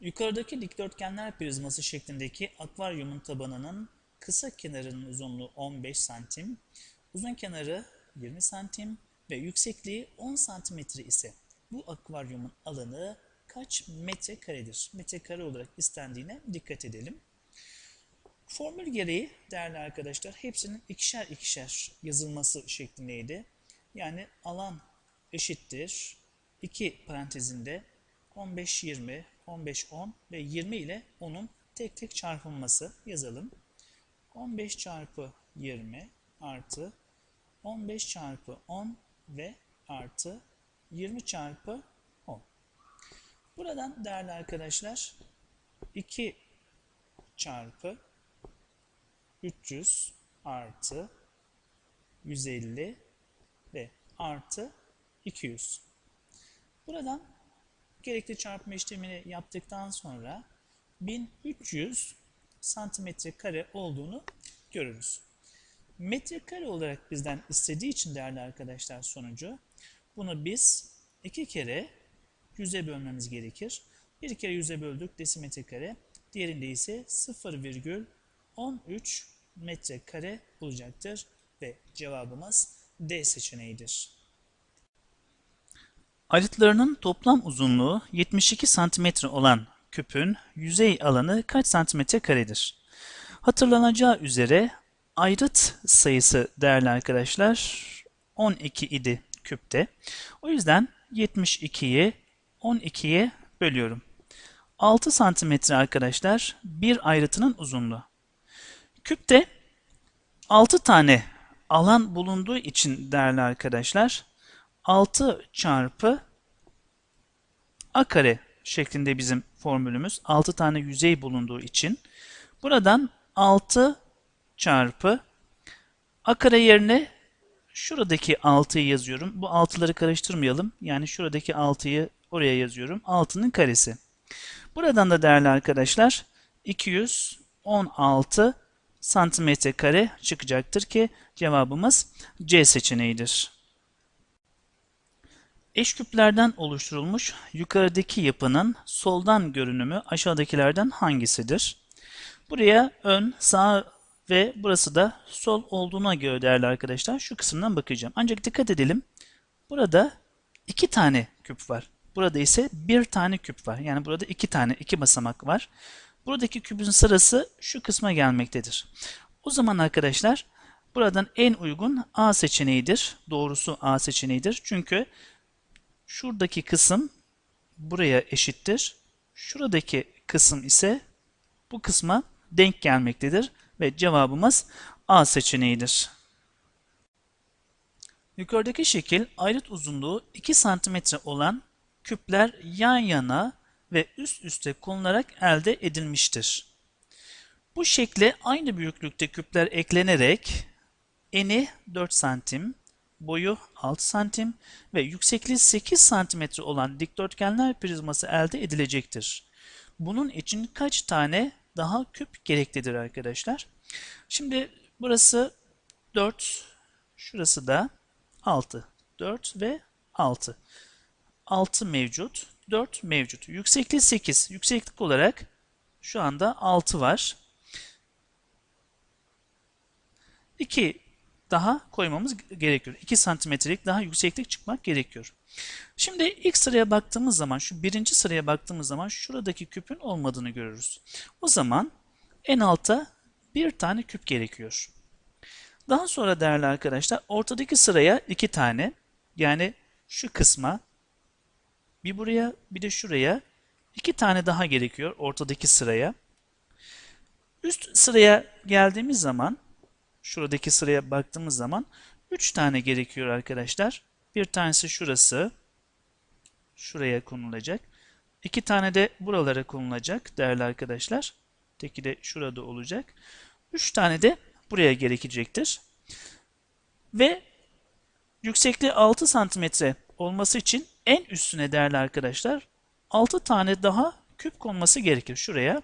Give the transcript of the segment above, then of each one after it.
Yukarıdaki dikdörtgenler prizması şeklindeki akvaryumun tabanının kısa kenarının uzunluğu 15 santim, uzun kenarı 20 santim ve yüksekliği 10 santimetre ise bu akvaryumun alanı kaç metrekaredir? Metrekare olarak istendiğine dikkat edelim. Formül gereği değerli arkadaşlar hepsinin ikişer ikişer yazılması şeklindeydi. Yani alan eşittir 2 parantezinde 15 20 15 10 ve 20 ile 10'un tek tek çarpılması yazalım. 15 çarpı 20 artı 15 çarpı 10 ve artı 20 çarpı 10. Buradan değerli arkadaşlar 2 çarpı 300 artı 150 ve artı 200. Buradan gerekli çarpma işlemini yaptıktan sonra 1300 santimetre kare olduğunu görürüz. Metrekare olarak bizden istediği için değerli arkadaşlar sonucu bunu biz iki kere yüze bölmemiz gerekir. Bir kere yüze böldük desimetre kare. Diğerinde ise 0,13 metrekare olacaktır ve cevabımız D seçeneğidir. Ayrıtlarının toplam uzunluğu 72 cm olan küpün yüzey alanı kaç santimetre karedir? Hatırlanacağı üzere ayrıt sayısı değerli arkadaşlar 12 idi küpte. O yüzden 72'yi 12'ye bölüyorum. 6 santimetre arkadaşlar bir ayrıtının uzunluğu. Küpte 6 tane alan bulunduğu için değerli arkadaşlar 6 çarpı a kare şeklinde bizim formülümüz. 6 tane yüzey bulunduğu için. Buradan 6 çarpı a kare yerine şuradaki 6'yı yazıyorum. Bu 6'ları karıştırmayalım. Yani şuradaki 6'yı oraya yazıyorum. 6'nın karesi. Buradan da değerli arkadaşlar 216 santimetre kare çıkacaktır ki cevabımız C seçeneğidir. Eş küplerden oluşturulmuş yukarıdaki yapının soldan görünümü aşağıdakilerden hangisidir? Buraya ön, sağ ve burası da sol olduğuna göre değerli arkadaşlar şu kısımdan bakacağım. Ancak dikkat edelim. Burada iki tane küp var. Burada ise bir tane küp var. Yani burada iki tane, iki basamak var. Buradaki küpün sırası şu kısma gelmektedir. O zaman arkadaşlar buradan en uygun A seçeneğidir. Doğrusu A seçeneğidir. Çünkü şuradaki kısım buraya eşittir. Şuradaki kısım ise bu kısma denk gelmektedir ve cevabımız A seçeneğidir. Yukarıdaki şekil ayrıt uzunluğu 2 cm olan küpler yan yana ve üst üste konularak elde edilmiştir. Bu şekle aynı büyüklükte küpler eklenerek eni 4 santim, boyu 6 santim ve yüksekliği 8 santimetre olan dikdörtgenler prizması elde edilecektir. Bunun için kaç tane daha küp gereklidir arkadaşlar? Şimdi burası 4, şurası da 6. 4 ve 6. 6 mevcut, 4 mevcut. Yüksekliği 8. Yükseklik olarak şu anda 6 var. 2 daha koymamız gerekiyor. 2 santimetrelik daha yükseklik çıkmak gerekiyor. Şimdi ilk sıraya baktığımız zaman, şu birinci sıraya baktığımız zaman şuradaki küpün olmadığını görürüz. O zaman en alta bir tane küp gerekiyor. Daha sonra değerli arkadaşlar ortadaki sıraya iki tane yani şu kısma bir buraya bir de şuraya iki tane daha gerekiyor ortadaki sıraya. Üst sıraya geldiğimiz zaman şuradaki sıraya baktığımız zaman 3 tane gerekiyor arkadaşlar. Bir tanesi şurası. Şuraya konulacak. İki tane de buralara konulacak değerli arkadaşlar. Teki de şurada olacak. 3 tane de buraya gerekecektir. Ve yüksekliği 6 santimetre olması için en üstüne değerli arkadaşlar 6 tane daha küp konması gerekir. Şuraya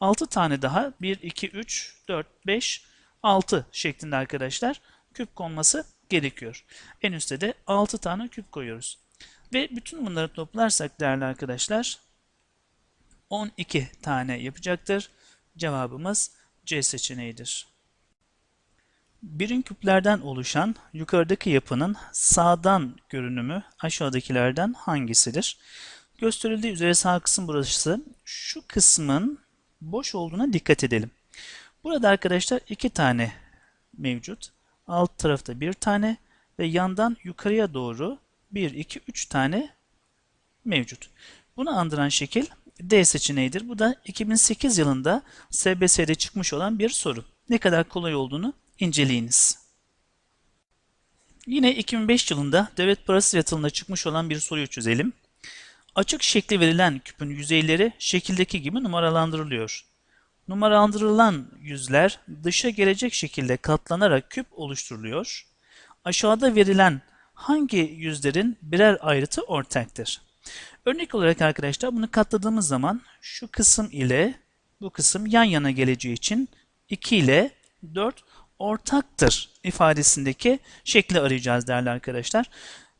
6 tane daha 1, 2, 3, 4, 5, 6 şeklinde arkadaşlar küp konması gerekiyor. En üstte de 6 tane küp koyuyoruz. Ve bütün bunları toplarsak değerli arkadaşlar 12 tane yapacaktır. Cevabımız C seçeneğidir. Birim küplerden oluşan yukarıdaki yapının sağdan görünümü aşağıdakilerden hangisidir? Gösterildiği üzere sağ kısım burası. Şu kısmın boş olduğuna dikkat edelim. Burada arkadaşlar iki tane mevcut. Alt tarafta bir tane ve yandan yukarıya doğru 1, 2, 3 tane mevcut. Bunu andıran şekil D seçeneğidir. Bu da 2008 yılında SBS'de çıkmış olan bir soru. Ne kadar kolay olduğunu inceleyiniz. Yine 2005 yılında devlet parası yatırımında çıkmış olan bir soruyu çözelim. Açık şekli verilen küpün yüzeyleri şekildeki gibi numaralandırılıyor. Numaralandırılan yüzler dışa gelecek şekilde katlanarak küp oluşturuluyor. Aşağıda verilen hangi yüzlerin birer ayrıtı ortaktır? Örnek olarak arkadaşlar bunu katladığımız zaman şu kısım ile bu kısım yan yana geleceği için 2 ile 4 ortaktır ifadesindeki şekli arayacağız değerli arkadaşlar.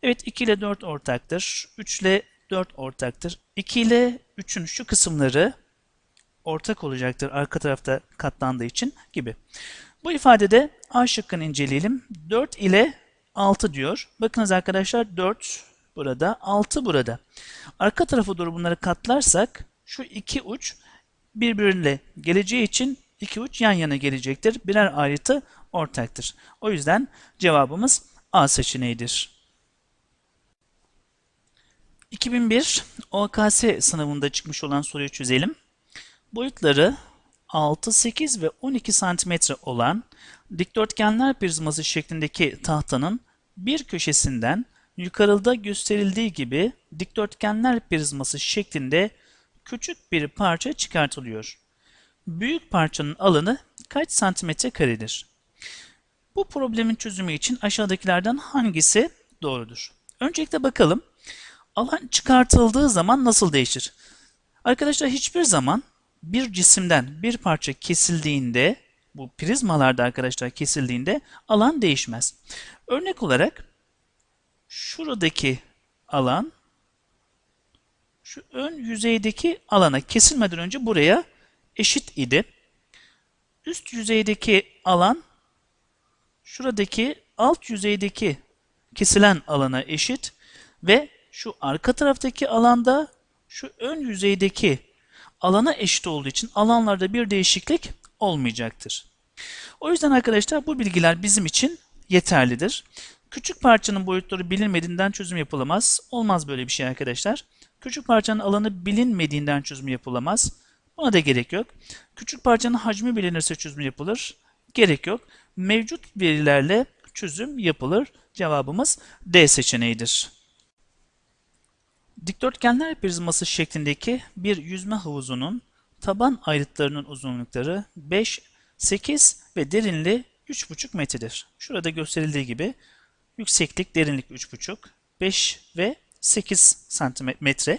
Evet 2 ile 4 ortaktır. 3 ile 4 ortaktır. 2 ile 3'ün şu kısımları ortak olacaktır arka tarafta katlandığı için gibi. Bu ifadede A şıkkını inceleyelim. 4 ile 6 diyor. Bakınız arkadaşlar 4 burada, 6 burada. Arka tarafa doğru bunları katlarsak şu iki uç birbirine geleceği için iki uç yan yana gelecektir. Birer ayrıtı ortaktır. O yüzden cevabımız A seçeneğidir. 2001 OKS sınavında çıkmış olan soruyu çözelim. Boyutları 6, 8 ve 12 santimetre olan dikdörtgenler prizması şeklindeki tahtanın bir köşesinden yukarıda gösterildiği gibi dikdörtgenler prizması şeklinde küçük bir parça çıkartılıyor. Büyük parçanın alanı kaç santimetre karedir? Bu problemin çözümü için aşağıdakilerden hangisi doğrudur? Öncelikle bakalım alan çıkartıldığı zaman nasıl değişir? Arkadaşlar hiçbir zaman bir cisimden bir parça kesildiğinde bu prizmalarda arkadaşlar kesildiğinde alan değişmez. Örnek olarak şuradaki alan şu ön yüzeydeki alana kesilmeden önce buraya eşit idi. Üst yüzeydeki alan şuradaki alt yüzeydeki kesilen alana eşit ve şu arka taraftaki alanda şu ön yüzeydeki alana eşit olduğu için alanlarda bir değişiklik olmayacaktır. O yüzden arkadaşlar bu bilgiler bizim için yeterlidir. Küçük parçanın boyutları bilinmediğinden çözüm yapılamaz. Olmaz böyle bir şey arkadaşlar. Küçük parçanın alanı bilinmediğinden çözüm yapılamaz. Buna da gerek yok. Küçük parçanın hacmi bilinirse çözüm yapılır. Gerek yok. Mevcut verilerle çözüm yapılır. Cevabımız D seçeneğidir. Dikdörtgenler prizması şeklindeki bir yüzme havuzunun taban ayrıtlarının uzunlukları 5, 8 ve derinliği 3,5 metredir. Şurada gösterildiği gibi yükseklik, derinlik 3,5, 5 ve 8 santimetre.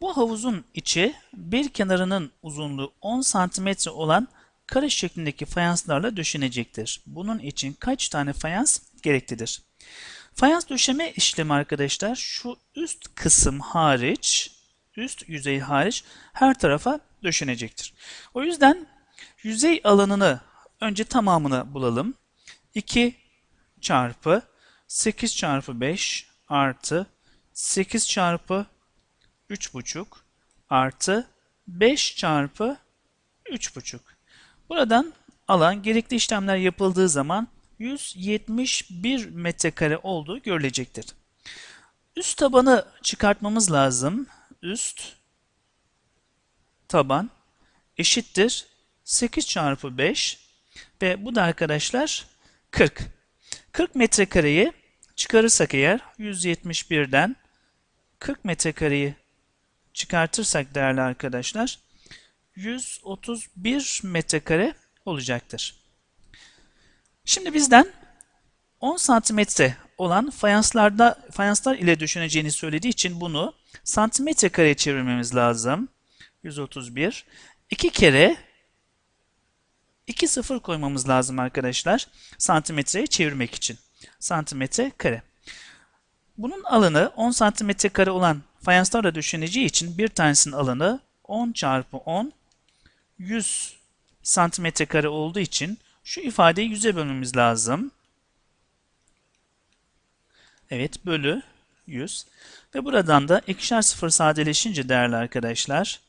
Bu havuzun içi bir kenarının uzunluğu 10 santimetre olan kare şeklindeki fayanslarla döşenecektir. Bunun için kaç tane fayans gereklidir? Fayans döşeme işlemi arkadaşlar şu üst kısım hariç, üst yüzey hariç her tarafa döşenecektir. O yüzden yüzey alanını önce tamamını bulalım. 2 çarpı 8 çarpı 5 artı 8 çarpı 3,5 artı 5 çarpı 3,5. Buradan alan gerekli işlemler yapıldığı zaman 171 metrekare olduğu görülecektir. Üst tabanı çıkartmamız lazım. Üst taban eşittir 8 çarpı 5 ve bu da arkadaşlar 40. 40 metrekareyi çıkarırsak eğer 171'den 40 metrekareyi çıkartırsak değerli arkadaşlar 131 metrekare olacaktır. Şimdi bizden 10 santimetre olan fayanslarda fayanslar ile düşüneceğini söylediği için bunu santimetre kareye çevirmemiz lazım. 131. 2 kere 2 sıfır koymamız lazım arkadaşlar. Santimetreye çevirmek için. Santimetre kare. Bunun alanı 10 santimetre kare olan fayanslarla düşüneceği için bir tanesinin alanı 10 çarpı 10 100 santimetre kare olduğu için şu ifadeyi 100'e bölmemiz lazım. Evet bölü 100. Ve buradan da ikişer sıfır sadeleşince değerli arkadaşlar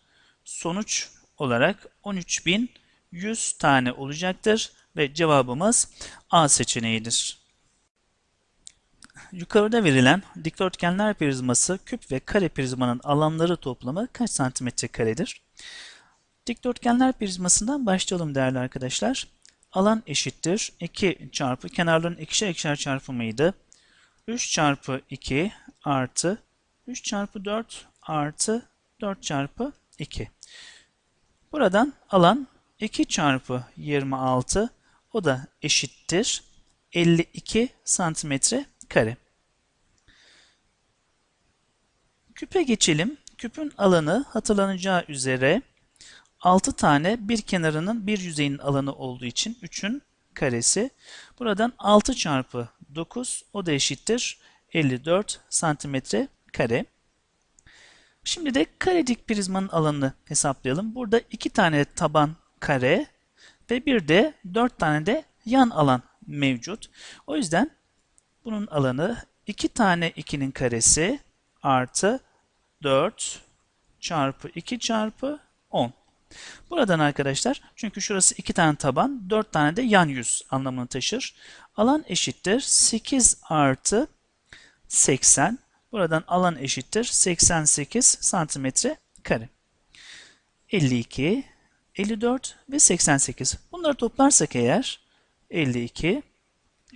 sonuç olarak 13.100 tane olacaktır ve cevabımız A seçeneğidir. Yukarıda verilen dikdörtgenler prizması küp ve kare prizmanın alanları toplamı kaç santimetre karedir? Dikdörtgenler prizmasından başlayalım değerli arkadaşlar. Alan eşittir 2 çarpı kenarların ikişer ikişer çarpımıydı. 3 çarpı 2 artı 3 çarpı 4 artı 4 çarpı 2. Buradan alan 2 çarpı 26 o da eşittir 52 santimetre kare. Küpe geçelim. Küpün alanı hatırlanacağı üzere 6 tane bir kenarının bir yüzeyinin alanı olduğu için 3'ün karesi. Buradan 6 çarpı 9 o da eşittir 54 santimetre kare. Şimdi de karedik prizmanın alanını hesaplayalım. Burada 2 tane taban kare ve bir de 4 tane de yan alan mevcut. O yüzden bunun alanı 2 tane 2'nin karesi artı 4 çarpı 2 çarpı 10. Buradan arkadaşlar çünkü şurası 2 tane taban 4 tane de yan yüz anlamını taşır. Alan eşittir 8 artı 80. Buradan alan eşittir 88 santimetre kare. 52, 54 ve 88. Bunları toplarsak eğer 52,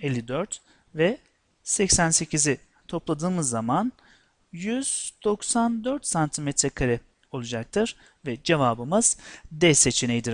54 ve 88'i topladığımız zaman 194 santimetre kare olacaktır. Ve cevabımız D seçeneğidir